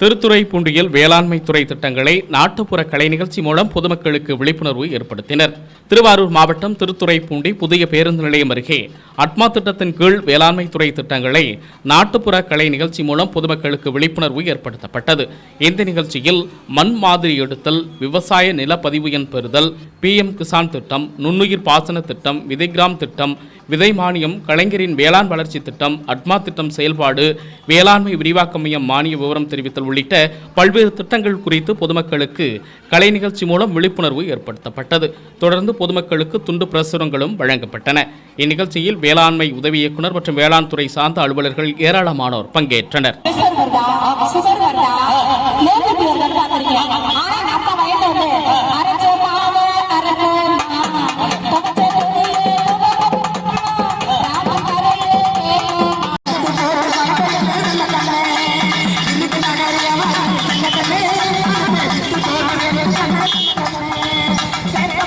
திருத்துறைப்பூண்டியில் வேளாண்மை துறை திட்டங்களை நாட்டுப்புற கலை நிகழ்ச்சி மூலம் பொதுமக்களுக்கு விழிப்புணர்வு ஏற்படுத்தினர். திருவாரூர் மாவட்டம் திருத்துறைப்பூண்டி புதிய பேருந்து நிலையம் அருகே அட்மா திட்டத்தின் கீழ் வேளாண்மை துறை திட்டங்களை நாட்டுப்புற கலை நிகழ்ச்சி மூலம் பொதுமக்களுக்கு விழிப்புணர்வு ஏற்படுத்தப்பட்டது. இந்த நிகழ்ச்சியில் மண் மாதிரி எடுத்தல் விவசாய நிலப்பதிவு எண் பெறுதல் பிஎம் கிசான் திட்டம் நுண்ணுயிர் பாசன திட்டம் விதைகிராம் திட்டம் விதை மானியம் கலைஞரின் வேளாண் வளர்ச்சி திட்டம் அட்மா திட்டம் செயல்பாடு வேளாண்மை விரிவாக்க மையம் மானிய விவரம் தெரிவித்தல் உள்ளிட்ட பல்வேறு திட்டங்கள் குறித்து பொதுமக்களுக்கு கலை நிகழ்ச்சி மூலம் விழிப்புணர்வு ஏற்படுத்தப்பட்டது. தொடர்ந்து பொதுமக்களுக்கு துண்டு பிரசுரங்களும் வழங்கப்பட்டன. இந்நிகழ்ச்சியில் வேளாண்மை உதவி இயக்குனர் மற்றும் வேளாண் துறை சார்ந்த அலுவலர்கள் ஏராளமானோர் பங்கேற்றனர்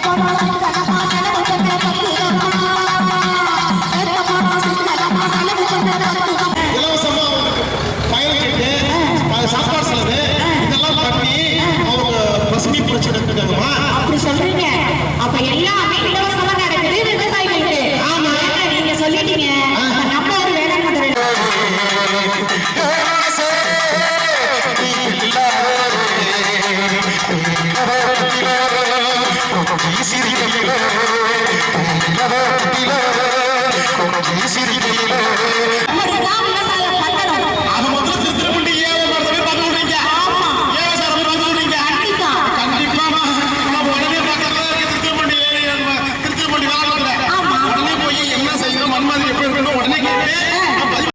Come on.